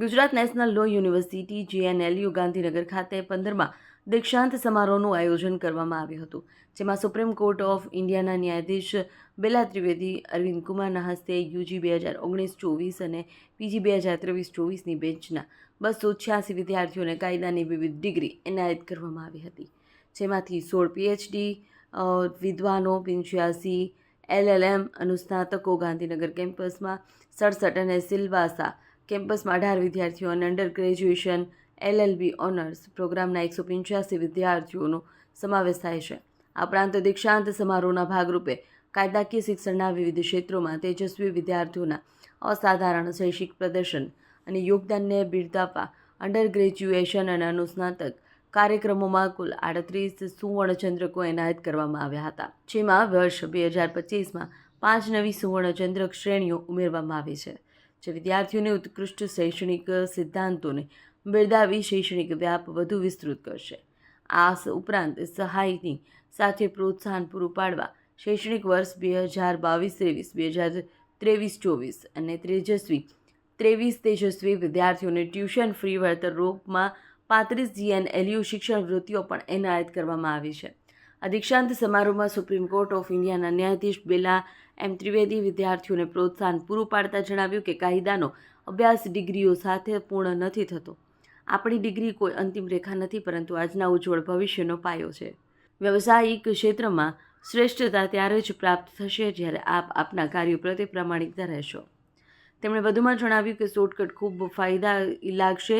Gujarat national law university GNLU Gandhinagar ખાતે પંદરમાં દીક્ષાંત સમારોહનું આયોજન કરવામાં આવ્યું હતું, જેમાં સુપ્રીમ કોર્ટ ઓફ ઇન્ડિયાના ન્યાયાધીશ બેલા ત્રિવેદી, અરવિંદ કુમારના હસ્તે યુજી બે હજાર ઓગણીસ ચોવીસ અને પીજી બે હજાર ત્રેવીસ ચોવીસની બેન્ચના બસો છ્યાસી વિદ્યાર્થીઓને કાયદાની વિવિધ ડિગ્રી એનાયત કરવામાં આવી હતી, જેમાંથી સોળ પીએચડી વિદ્વાનો, પંચ્યાસી એલએલએમ અનુસ્નાતકો ગાંધીનગર કેમ્પસમાં, સડસઠ અને સિલવાસા કેમ્પસમાં અઢાર વિદ્યાર્થીઓ અને અંડર ગ્રેજ્યુએશન એલએલબી ઓનર્સ પ્રોગ્રામના એકસો પંચ્યાસી વિદ્યાર્થીઓનો સમાવેશ થાય છે. આ ઉપરાંત દીક્ષાંત સમારોહના ભાગરૂપે કાયદાકીય શિક્ષણના વિવિધ ક્ષેત્રોમાં તેજસ્વી વિદ્યાર્થીઓના અસાધારણ શૈક્ષિક પ્રદર્શન અને યોગદાનને બિરદાવવા અંડર ગ્રેજ્યુએશન અને અનુસ્નાતક કાર્યક્રમોમાં કુલ આડત્રીસ સુવર્ણચંદ્રકો એનાયત કરવામાં આવ્યા હતા. જેમાં વર્ષ બે હજાર પચીસમાં પાંચ નવી સુવર્ણચંદ્રક શ્રેણીઓ ઉમેરવામાં આવી છે. જે વિદ્યાર્થીઓને ઉત્કૃષ્ટ શૈક્ષણિક સિદ્ધાંતોને બિરદાવી શૈક્ષણિક વ્યાપ વધુ વિસ્તૃત કરશે. આ ઉપરાંત સહાયની સાથે પ્રોત્સાહન પૂરું પાડવા શૈક્ષણિક વર્ષ બે હજાર બાવીસ ત્રેવીસ, બે હજાર ત્રેવીસ ચોવીસ અને તેજસ્વી ત્રેવીસ તેજસ્વી વિદ્યાર્થીઓને ટ્યુશન ફ્રી વળતર રૂપમાં પાંત્રીસ જીએનએલયુ શિક્ષણ વૃત્તિઓ પણ એનાયત કરવામાં આવી છે. આ દીક્ષાંત સમારોહમાં સુપ્રીમ કોર્ટ ઓફ ઇન્ડિયાના ન્યાયાધીશ બેલા એમ ત્રિવેદી વિદ્યાર્થીઓને પ્રોત્સાહન પૂરું પાડતા જણાવ્યું કે કાયદાનો અભ્યાસ ડિગ્રીઓ સાથે પૂર્ણ નથી થતો. આપણી ડિગ્રી કોઈ અંતિમ રેખા નથી, પરંતુ આજના ઉજ્જવળ ભવિષ્યનો પાયો છે. વ્યવસાયિક ક્ષેત્રમાં શ્રેષ્ઠતા ત્યારે જ પ્રાપ્ત થશે જ્યારે આપ આપના કાર્યો પ્રત્યે પ્રામાણિકતા રહેશો. તેમણે વધુમાં જણાવ્યું કે શોર્ટકટ ખૂબ ફાયદા લાગશે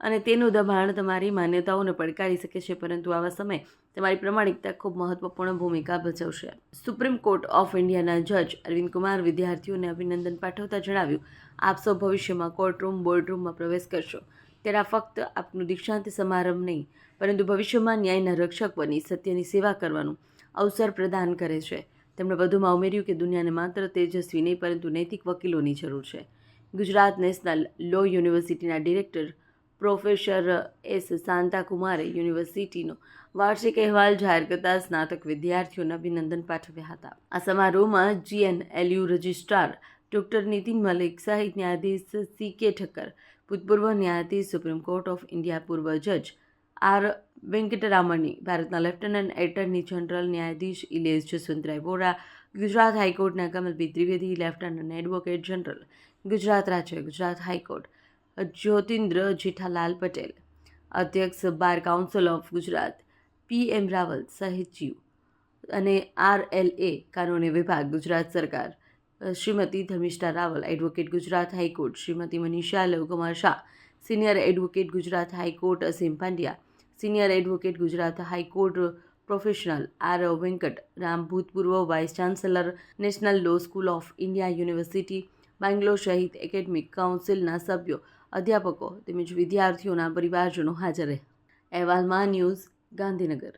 અને તેનું દબાણ તમારી માન્યતાઓને પડકારી શકે છે, પરંતુ આવા સમયે તમારી પ્રમાણિકતા ખૂબ મહત્વપૂર્ણ ભૂમિકા ભજવશે. સુપ્રીમ કોર્ટ ઓફ ઇન્ડિયાના જજ અરવિંદ કુમાર વિદ્યાર્થીઓને અભિનંદન પાઠવતા જણાવ્યું, આપ સૌ ભવિષ્યમાં કોર્ટરૂમ, બોર્ડરૂમમાં પ્રવેશ કરશો. ત્યારે ફક્ત આપનું દીક્ષાંત સમારંભ નહીં, પરંતુ ભવિષ્યમાં ન્યાયના રક્ષક બની, સત્યની સેવા કરવાનું અવસર પ્રદાન કરે છે. તેમણે વધુમાં ઉમેર્યું કે દુનિયાને માત્ર તેજસ્વી નહીં, પરંતુ નૈતિક વકીલોની જરૂર છે. ગુજરાત નેશનલ લો યુનિવર્સિટીના ડિરેક્ટર પ્રોફેસર એસ. શાંતાકુમારે યુનિવર્સિટીનો વાર્ષિક અહેવાલ જાહેર કરતા સ્નાતક વિદ્યાર્થીઓને અભિનંદન પાઠવ્યા હતા. આ સમારોહમાં GN LU registrar doctor Nitin Malik સહિત ન્યાયાધીશ સી. કે. ઠક્કર, ભૂતપૂર્વ ન્યાયાધીશ સુપ્રીમ કોર્ટ ઓફ ઇન્ડિયા પૂર્વ જજ આર. વેંકટરામણી, ભારતના લેફ્ટનન્ટ એટર્ની જનરલ ન્યાયાધીશ ઇલેશ જસવંતરાય વોરા, ગુજરાત હાઈકોર્ટના કમલબી Trivedi, lieutenant advocate general Gujarat રાજ્ય ગુજરાત હાઈકોર્ટ જ્યોતિન્દ્ર જેઠાલાલ પટેલ, અધ્યક્ષ bar council of Gujarat, P M Raval સહિત અને આર એલ એ કાનૂની વિભાગ, ગુજરાત સરકાર Shrimati Dharmishtha Raval advocate Gujarat high court, Shrimati Manisha Lavkumar Shah senior advocate Gujarat high court, Aseem Pandya senior advocate Gujarat high court professional R Venkat Ram, ભૂતપૂર્વ vice chancellor national law school of India university Bangalore સહિત academic કાઉન્સિલના સભ્યો અધ્યાપકો તેમજ વિદ્યાર્થીઓના પરિવારજનો હાજર રહ્યા અહેવાલમાં news Gandhinagar.